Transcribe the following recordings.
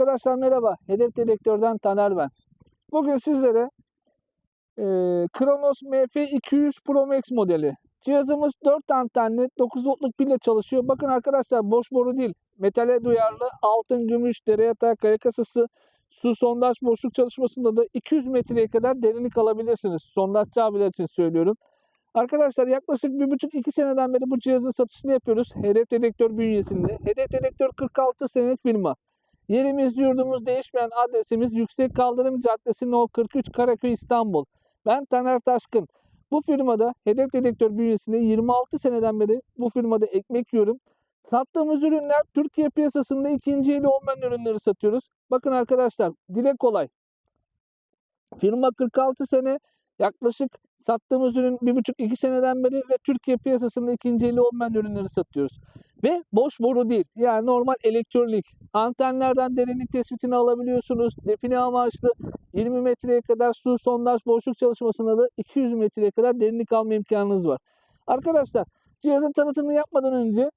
Arkadaşlar merhaba. Hedef Dedektör'den Taner ben. Bugün sizlere e, Kronos MF200 Pro Max modeli. Cihazımız 4 antenli 9 voltluk pille çalışıyor. Bakın arkadaşlar boş boru değil. Metale duyarlı altın, gümüş, dere yatağı, kaya kasası, su sondaj boşluk çalışmasında da 200 metreye kadar derinlik alabilirsiniz. Sondajçı abiler için söylüyorum. Arkadaşlar yaklaşık 1,5-2 seneden beri bu cihazın satışını yapıyoruz. Hedef Dedektör bünyesinde. Hedef Dedektör 46 senelik firma. Yerimiz, yurdumuz değişmeyen adresimiz Yüksek Kaldırım Caddesi No 43 Karaköy İstanbul. Ben Taner Taşkın. Bu firmada Hedef Dedektör bünyesinde 26 seneden beri bu firmada ekmek yiyorum. Sattığımız ürünler Türkiye piyasasında ikinci eli olmayan ürünleri satıyoruz. Bakın arkadaşlar dile kolay. Firma 46 sene yaklaşık sattığımız ürün 1,5-2 seneden beri ve Türkiye piyasasında ikinci eli olmayan ürünleri satıyoruz. Ve boş boru değil. Yani normal elektronik. Antenlerden derinlik tespitini alabiliyorsunuz. Define amaçlı 20 metreye kadar su sondaj boşluk çalışmasında da 200 metreye kadar derinlik alma imkanınız var. Arkadaşlar cihazın tanıtımını yapmadan önce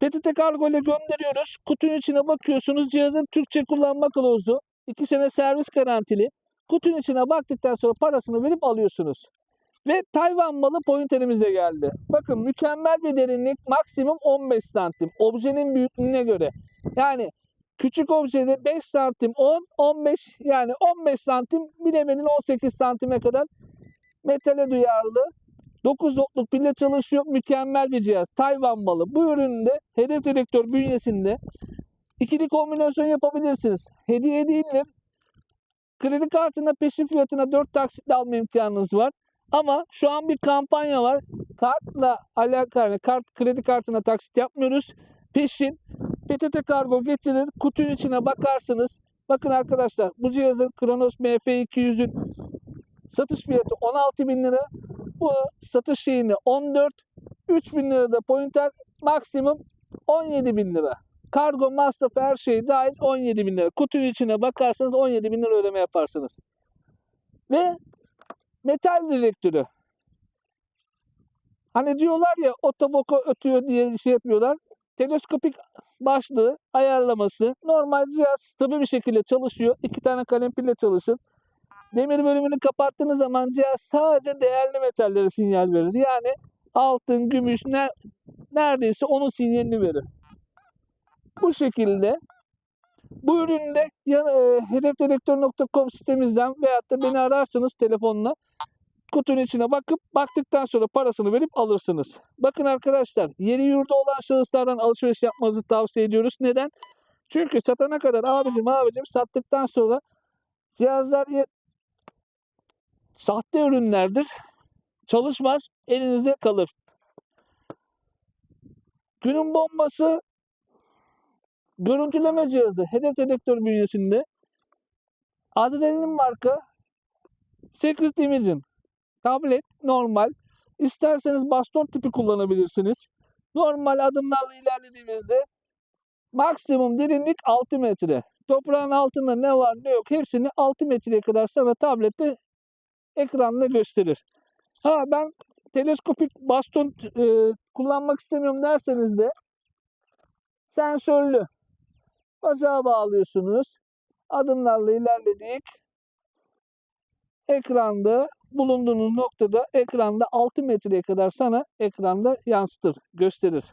PTT kargo ile gönderiyoruz. Kutunun içine bakıyorsunuz. Cihazın Türkçe kullanma kılavuzu. 2 sene servis garantili. Kutunun içine baktıktan sonra parasını verip alıyorsunuz. Ve Tayvan malı pointerimiz de geldi. Bakın mükemmel bir derinlik maksimum 15 santim. Objenin büyüklüğüne göre. Yani küçük objede 5 santim 10, 15 yani 15 santim bilemedin 18 santime kadar metale duyarlı 9 voltluk pille çalışıyor. Mükemmel bir cihaz. Tayvan malı. Bu ürünün de hedef dedektör bünyesinde ikili kombinasyon yapabilirsiniz. Hediye edilir. Kredi kartına peşin fiyatına 4 taksitle alma imkanınız var. Ama şu an bir kampanya var. Kartla alakalı kart kredi kartına taksit yapmıyoruz. Peşin PTT kargo getirir. Kutunun içine bakarsınız. Bakın arkadaşlar bu cihazın Kronos MF200'ün satış fiyatı 16 bin lira. Bu satış şeyini 14. 3 bin lira da pointer maksimum 17 bin lira. Kargo masrafı her şey dahil 17 bin lira. Kutunun içine bakarsanız 17 bin lira ödeme yaparsınız. Ve metal dedektörü. Hani diyorlar ya otoboka ötüyor diye şey yapıyorlar. Teleskopik başlığı ayarlaması. Normal cihaz stabil bir şekilde çalışıyor. İki tane kalem pille çalışır. Demir bölümünü kapattığınız zaman cihaz sadece değerli metallere sinyal verir. Yani altın, gümüş ne, neredeyse onun sinyalini verir. Bu şekilde bu ürünü de e, hedefdedektör.com sitemizden veyahut da beni ararsınız telefonla kutunun içine bakıp baktıktan sonra parasını verip alırsınız. Bakın arkadaşlar yeri yurda olan şahıslardan alışveriş yapmanızı tavsiye ediyoruz. Neden? Çünkü satana kadar abicim abicim sattıktan sonra cihazlar sahte ürünlerdir. Çalışmaz, elinizde kalır. Günün bombası görüntüleme cihazı hedef dedektör bünyesinde Adrenalin marka Secret Image'in tablet normal isterseniz baston tipi kullanabilirsiniz. Normal adımlarla ilerlediğimizde maksimum derinlik 6 metre. Toprağın altında ne var ne yok hepsini 6 metreye kadar sana tablette ekranla gösterir. Ha ben teleskopik baston e, kullanmak istemiyorum derseniz de sensörlü bacağa bağlıyorsunuz. Adımlarla ilerledik. Ekranda bulunduğunuz noktada ekranda 6 metreye kadar sana ekranda yansıtır, gösterir.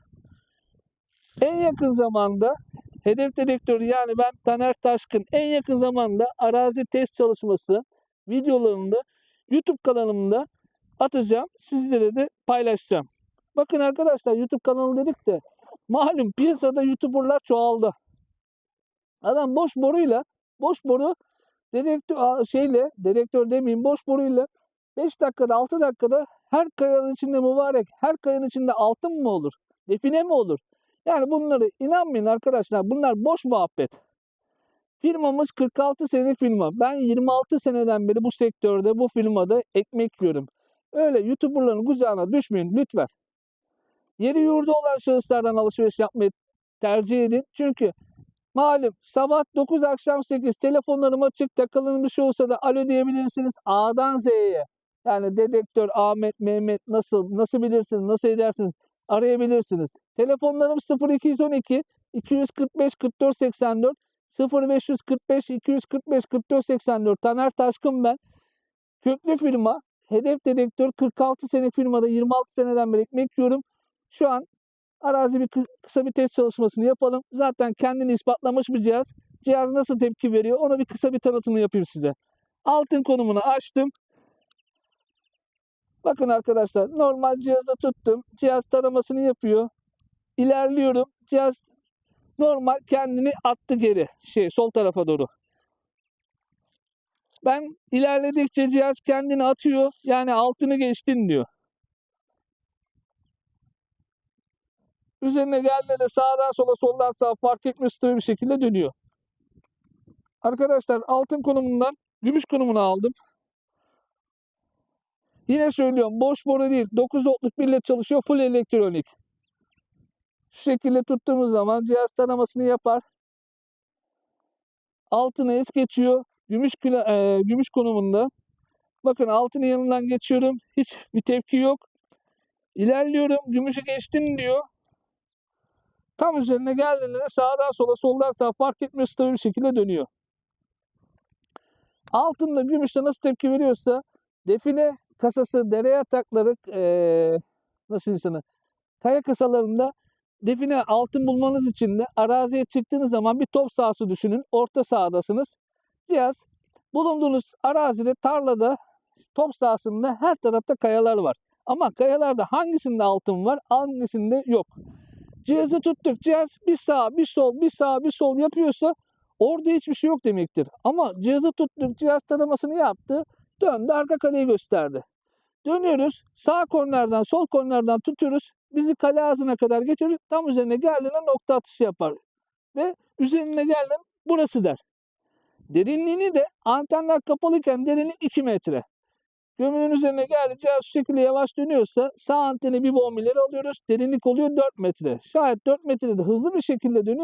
En yakın zamanda hedef dedektörü yani ben Taner Taşkın en yakın zamanda arazi test çalışması videolarını da YouTube kanalımda atacağım. Sizlere de paylaşacağım. Bakın arkadaşlar YouTube kanalı dedik de malum piyasada YouTuber'lar çoğaldı. Adam boş boruyla boş boru dedektör şeyle dedektör demeyeyim boş boruyla 5 dakikada 6 dakikada her kayanın içinde mübarek her kayanın içinde altın mı olur? Define mi olur? Yani bunları inanmayın arkadaşlar. Bunlar boş muhabbet. Firmamız 46 senelik firma. Ben 26 seneden beri bu sektörde, bu firmada ekmek yiyorum. Öyle YouTuber'ların kucağına düşmeyin lütfen. Yeri yurdu olan şahıslardan alışveriş yapmayı tercih edin. Çünkü malum sabah 9 akşam 8 telefonlarım açık takılı bir şey olsa da alo diyebilirsiniz A'dan Z'ye. Yani dedektör Ahmet, Mehmet nasıl, nasıl bilirsiniz, nasıl edersiniz arayabilirsiniz. Telefonlarım 0212 245 44 84 0545 245 44 84 Taner Taşkın ben. Köklü firma. Hedef dedektör 46 sene firmada 26 seneden beri ekmek yiyorum. Şu an arazi bir kı- kısa bir test çalışmasını yapalım. Zaten kendini ispatlamış bir cihaz. Cihaz nasıl tepki veriyor onu bir kısa bir tanıtımını yapayım size. Altın konumunu açtım. Bakın arkadaşlar normal cihazı tuttum. Cihaz taramasını yapıyor. İlerliyorum. Cihaz normal kendini attı geri. Şey sol tarafa doğru. Ben ilerledikçe cihaz kendini atıyor. Yani altını geçtin diyor. Üzerine geldiğinde sağdan sola soldan sağa fark etmiyor stabil bir şekilde dönüyor. Arkadaşlar altın konumundan gümüş konumunu aldım. Yine söylüyorum boş boru değil. 9 voltluk bille çalışıyor full elektronik. Şu şekilde tuttuğumuz zaman cihaz taramasını yapar. Altını es geçiyor. Gümüş, eee, gümüş konumunda. Bakın altının yanından geçiyorum. Hiç bir tepki yok. İlerliyorum. Gümüşü geçtim diyor. Tam üzerine geldiğinde de sağdan sola soldan sağa fark etmiyor stabil bir şekilde dönüyor. Altında gümüşte nasıl tepki veriyorsa define kasası, dere yatakları, eee nasıl diyeyim sana, kaya kasalarında define altın bulmanız için de araziye çıktığınız zaman bir top sahası düşünün. Orta sahadasınız. Cihaz bulunduğunuz arazide, tarlada, top sahasında her tarafta kayalar var. Ama kayalarda hangisinde altın var, hangisinde yok. Cihazı tuttuk. Cihaz bir sağ, bir sol, bir sağ, bir sol yapıyorsa orada hiçbir şey yok demektir. Ama cihazı tuttuk. Cihaz taramasını yaptı. Döndü arka kaleyi gösterdi. Dönüyoruz. Sağ kornerden, sol kornerden tutuyoruz. Bizi kale ağzına kadar getiriyor. Tam üzerine geldiğinde nokta atışı yapar. Ve üzerine geldiğinde burası der. Derinliğini de antenler kapalıyken derinlik 2 metre. Gömünün üzerine geldi cihaz şu şekilde yavaş dönüyorsa sağ anteni bir bombileri alıyoruz. Derinlik oluyor 4 metre. Şayet 4 metrede hızlı bir şekilde dönüyor